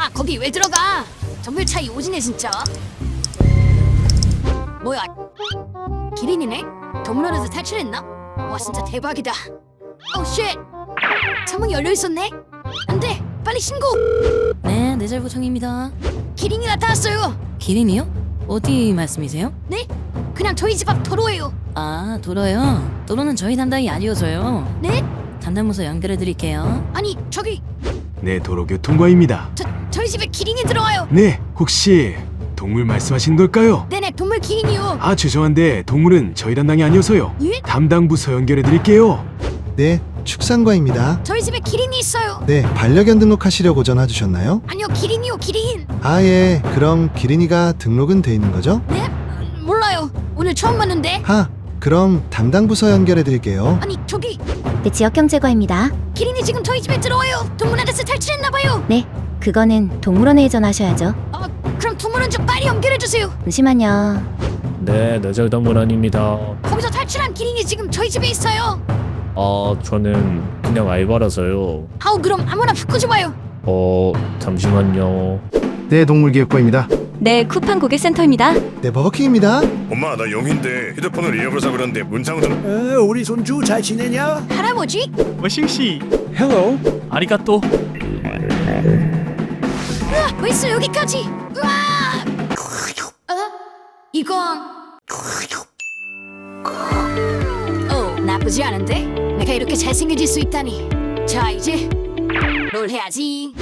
아 거기 왜 들어가? 정글 차이 오지네 진짜. 뭐야? 기린이네? 동물원에서 탈출했나? 와 진짜 대박이다. 오 쉣. 창문이 열려 있었네. 안돼. 빨리 신고. 네, 내잘구청입니다. 기린이 나타났어요. 기린이요? 어디 말씀이세요? 네? 그냥 저희 집 앞 도로예요. 아, 도로요. 도로는 저희 담당이 아니어서요. 네? 담당부서 연결해 드릴게요. 아니 저기 네, 도로교통과입니다. 저 저희 집에 기린이 들어와요. 네, 혹시 동물 말씀하시는 걸까요? 네네 동물 기린이요. 아, 죄송한데 동물은 저희 담당이 아니어서요. 예? 담당 부서 연결해 드릴게요. 네, 축산과입니다. 저희 집에 기린이 있어요. 네, 반려견 등록하시려고 전화 주셨나요? 아니요 기린이요 기린. 아, 예. 그럼 기린이가 등록은 돼 있는 거죠? 네? 음, 몰라요. 오늘 처음 봤는데. 하, 그럼 담당 부서 연결해 드릴게요. 아니 저기 네, 지역경제과입니다. 기린이 지금 저희 집에 들어와요. 동물원에서 탈출했나봐요. 네, 그거는 동물원에 전하셔야죠. 아 그럼 동물원 좀 빨리 연결해 주세요. 잠시만요. 네, 내절동물원입니다. 거기서 탈출한 기린이 지금 저희 집에 있어요. 아, 저는 그냥 알바라서요. 아우 그럼 아무나 바꿔줘봐요. 어, 잠시만요. 네, 동물기획과입니다. 네, 쿠팡 고객센터입니다. 네, 버거킹입니다. 엄마 나 용인데 휴대폰을 잃어버려서 그런데 문자로 좀 어, 우리 손주 잘 지내냐? 할아버지? 워싱씨 헬로 아리가또 으아 벌써 여기까지. 으아. 어? 이건. 어 나쁘지 않은데? 내가 이렇게 잘생겨질 수 있다니. 자 이제 롤 해야지.